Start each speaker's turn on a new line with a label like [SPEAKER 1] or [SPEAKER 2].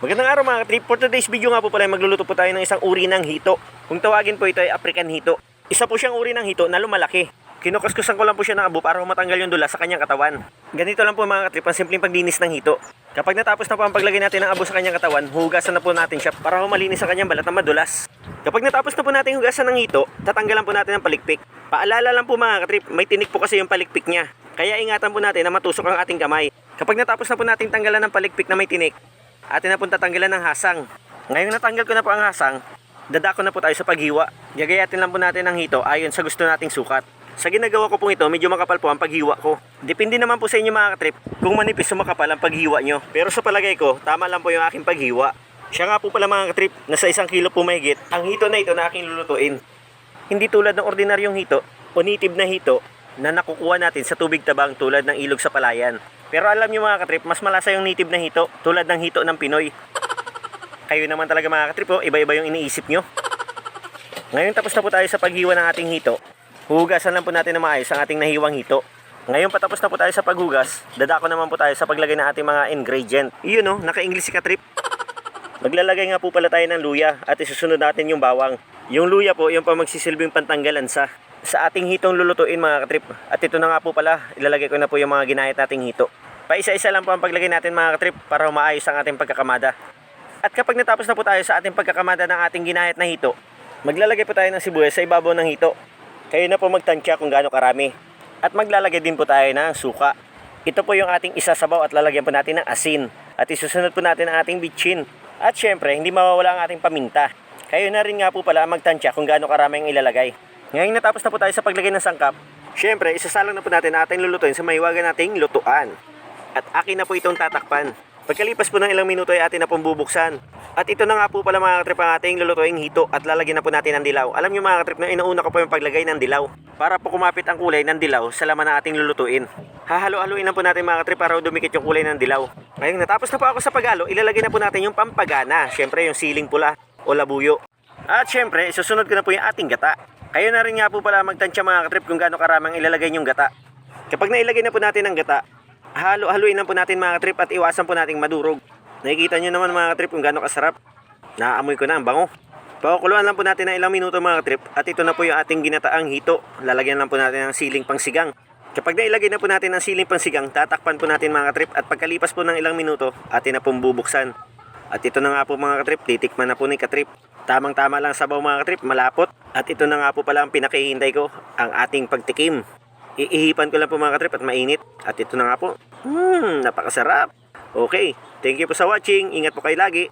[SPEAKER 1] Magandang araw mga trip. For today's video nga po pala, magluluto po tayo ng isang uri ng hito. Kung tawagin po ito ay African hito. Isa po siyang uri ng hito na lumalaki. Kinukaskusan ko lang po siya ng abo para matanggal yung dula sa kanyang katawan. Ganito lang po mga katrip ang simpleng paglinis ng hito. Kapag natapos na po ang paglagay natin ng abo sa kanyang katawan, hugasan na po natin siya para humalinis sa kanyang balat na madulas. Kapag natapos na po natin hugasan ng hito, tatanggalan po natin ang palikpik. Paalala lang po mga katrip, may tinik po kasi yung palikpik niya. Kaya ingatan po natin na matusok ang ating kamay. Kapag natapos na po natin tanggalan ng palikpik na may tinik, atin na pong tatanggalan ng hasang. Ngayong natanggal ko na po ang hasang, dadako na po tayo sa paghiwa. Gagayatin lang po natin ang hito ayon sa gusto nating sukat. Sa ginagawa ko pong ito, medyo makapal po ang paghiwa ko. Depende naman po sa inyo mga katrip kung manipis o makapal ang paghiwa nyo. Pero sa palagay ko, tama lang po yung aking paghiwa. Siya nga po pala mga katrip, nasa isang kilo po mahigit, ang hito na ito na aking lulutuin. Hindi tulad ng ordinaryong hito o native na hito na nakukuha natin sa tubig tabang tulad ng ilog sa palayan. Pero alam nyo mga katrip, mas malasa yung native na hito tulad ng hito ng Pinoy. Kayo naman talaga mga katrip, oh, iba-iba yung iniisip nyo. Ngayon tapos na po tayo sa paghiwa ng ating hito. Hugasan lang po natin na maayos ang ating nahiwang hito. Ngayon patapos na po tayo sa paghugas, dadako naman po tayo sa paglagay ng ating mga ingredient. Iyon no, naka-English si Katrip. Maglalagay nga po pala tayo ng luya at isusunod natin yung bawang. Yung luya po, yung pa magsisilbing pantanggalan sa sa ating hitong lulutuin mga katrip. At ito na nga po pala, ilalagay ko na po yung mga ginayat nating hito. Paisa-isa lang po ang paglagay natin mga katrip para maayos ang ating pagkakamada. At kapag natapos na po tayo sa ating pagkakamada ng ating ginayat na hito, maglalagay po tayo ng sibuyas sa ibabaw ng hito. Kayo na po magtansya kung gaano karami. At maglalagay din po tayo ng suka. Ito po yung ating isasabaw at lalagyan po natin ng asin. At isusunod po natin ang ating bitchin. At syempre, hindi mawawala ang ating paminta. Kayo na rin nga po pala magtansya kung gaano karami ang ilalagay. Ngayon natapos na po tayo sa paglagay ng sangkap. Syempre, isasalang na po natin ang ating lulutuin sa maiwagan nating lutuan. At akin na po itong tatakpan. Pagkalipas po ng ilang minuto ay atin na pong bubuksan. At ito na nga po pala mga katrip ang ating lulutuing hito at lalagyan na po natin ng dilaw. Alam niyo mga katrip na inuuna ko po yung paglagay ng dilaw para po kumapit ang kulay ng dilaw sa laman ng ating lulutuin. Hahalo-haluin lang po natin mga katrip para dumikit yung kulay ng dilaw. Ngayon natapos na po ako sa paghalo, ilalagay na po natin yung pampagana. Syempre yung siling pula o labuyo. At syempre, isusunod ko na po yung ating gata. Kayo na rin nga po pala magtansya mga katrip kung gaano karamang ilalagay yung gata. Kapag nailagay na po natin ang gata, halo-haluin lang po natin mga katrip at iwasan po nating madurog. Nakikita nyo naman mga katrip kung gaano kasarap. Naamoy ko na ang bango. Pakukuluan lang po natin ng ilang minuto mga katrip at ito na po yung ating ginataang hito. Lalagyan lang po natin ng siling pangsigang. Kapag nailagay na po natin ang siling pangsigang, tatakpan po natin mga katrip at pagkalipas po ng ilang minuto, atin na pong bubuksan. At ito na nga po mga katrip, titikman na po ni katrip. Tamang tama lang sabaw mga katrip, malapot. At ito na nga po pala ang pinakihintay ko, ang ating pagtikim. Iihipan ko lang po mga katrip at mainit. At ito na nga po, hmm, napakasarap. Okay, thank you po sa watching. Ingat po kayo lagi.